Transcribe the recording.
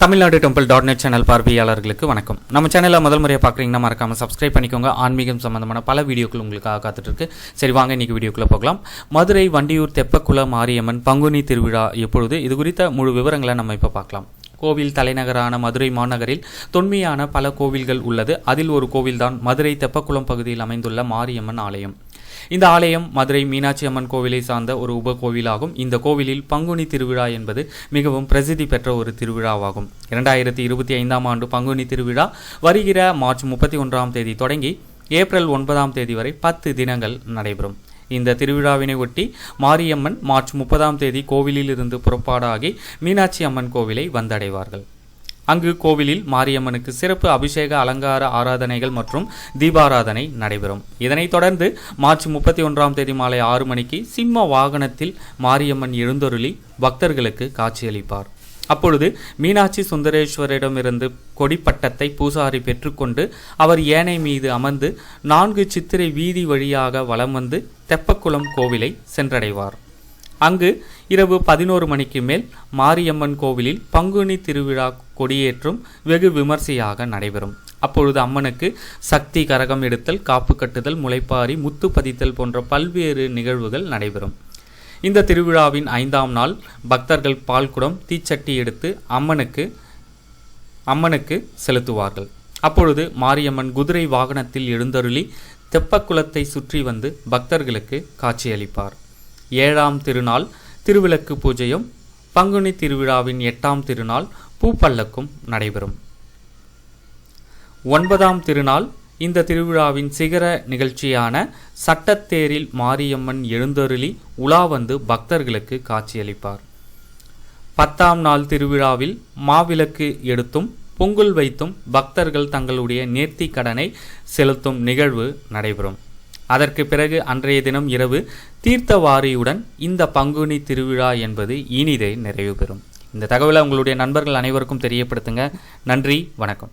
Tamil Nadu temple dot net channel பார்வையாளர்களுக்கு வணக்கம். நம்ம சேனலில் முதல் முறையாக பார்க்குறீங்கன்னா மறக்காம சப்ஸ்கிரைப் பண்ணிக்கோங்க. ஆன்மீகம் சம்பந்தமான பல வீடியோக்கள் உங்களுக்காக காத்துட்ருக்கு. சரி வாங்க இன்னைக்கு வீடியோக்குள்ளே போகலாம். மதுரை வண்டியூர் தெப்பக்குள மாரியம்மன் பங்குனி திருவிழா எப்பொழுது? இது குறித்த முழு விவரங்களை நம்ம இப்போ பார்க்கலாம். கோவில் தலைநகரான மதுரை மாநகரில் தொன்மையான பல கோவில்கள் உள்ளது. அதில் ஒரு கோவில்தான் மதுரை தெப்பக்குளம் பகுதியில் அமைந்துள்ள மாரியம்மன் ஆலயம். இந்த ஆலயம் மதுரை மீனாட்சி அம்மன் கோவிலை சார்ந்த ஒரு உப கோவிலாகும் இந்த கோவிலில் பங்குனி திருவிழா என்பது மிகவும் பிரசித்தி பெற்ற ஒரு திருவிழாவாகும். இரண்டாயிரத்தி இருபத்தி ஐந்தாம் ஆண்டு பங்குனி திருவிழா வருகிற மார்ச் முப்பத்தி ஒன்றாம் தேதி தொடங்கி ஏப்ரல் ஒன்பதாம் தேதி வரை பத்து தினங்கள் நடைபெறும். இந்த திருவிழாவினை ஒட்டி மாரியம்மன் மார்ச் முப்பதாம் தேதி கோவிலில் இருந்து புறப்பாடாகி மீனாட்சி அம்மன் கோவிலை வந்தடைவார்கள். அங்கு கோவிலில் மாரியம்மனுக்கு சிறப்பு அபிஷேக அலங்கார ஆராதனைகள் மற்றும் தீபாராதனை நடைபெறும். இதனைத் தொடர்ந்து மார்ச் முப்பத்தி ஒன்றாம் தேதி மாலை ஆறு மணிக்கு சிம்ம வாகனத்தில் மாரியம்மன் எழுந்தொருளி பக்தர்களுக்கு காட்சியளிப்பார். அப்பொழுது மீனாட்சி சுந்தரேஸ்வரிடமிருந்து கொடிப்பட்டத்தை பூசாரி பெற்றுக்கொண்டு அவர் ஏனை மீது அமர்ந்து நான்கு சித்திரை வீதி வழியாக வலம் வந்து தெப்பக்குளம் கோவிலை சென்றடைவார். அங்கு இரவு பதினோரு மணிக்கு மேல் மாரியம்மன் கோவிலில் பங்குனி திருவிழா கொடியேற்றும் வெகு விமர்சையாக நடைபெறும். அப்பொழுது அம்மனுக்கு சக்தி கரகம் எடுத்தல் காப்பு கட்டுதல் முளைப்பாரி முத்து பதித்தல் போன்ற பல்வேறு நிகழ்வுகள் நடைபெறும். இந்த திருவிழாவின் ஐந்தாம் நாள் பக்தர்கள் பால்குடம் தீச்சட்டி எடுத்து அம்மனுக்கு அம்மனுக்கு செலுத்துவார்கள். அப்பொழுது மாரியம்மன் குதிரை வாகனத்தில் எழுந்தருளி தெப்பக்குளத்தை சுற்றி வந்து பக்தர்களுக்கு காட்சியளிப்பார். ஏழாம் திருநாள் திருவிளக்கு பூஜையும் பங்குனி திருவிழாவின் எட்டாம் திருநாள் பூப்பல்லக்கும் நடைபெறும். ஒன்பதாம் திருநாள் இந்த திருவிழாவின் சிகர நிகழ்ச்சியான சட்டத்தேரில் மாரியம்மன் எழுந்தருளி உலா வந்து பக்தர்களுக்கு காட்சியளிப்பார். பத்தாம் நாள் திருவிழாவில் மாவிளக்கு எடுத்தும் பொங்கல் வைத்தும் பக்தர்கள் தங்களுடைய நேர்த்தி கடனை செலுத்தும் நிகழ்வு நடைபெறும். அதற்கு பிறகு அன்றைய தினம் இரவு தீர்த்தவாரியுடன் இந்த பங்குனி திருவிழா என்பது இனிதே நிறைவு பெறும். இந்த தகவலை உங்களுடைய நண்பர்கள் அனைவருக்கும் தெரியப்படுத்துங்க. நன்றி வணக்கம்.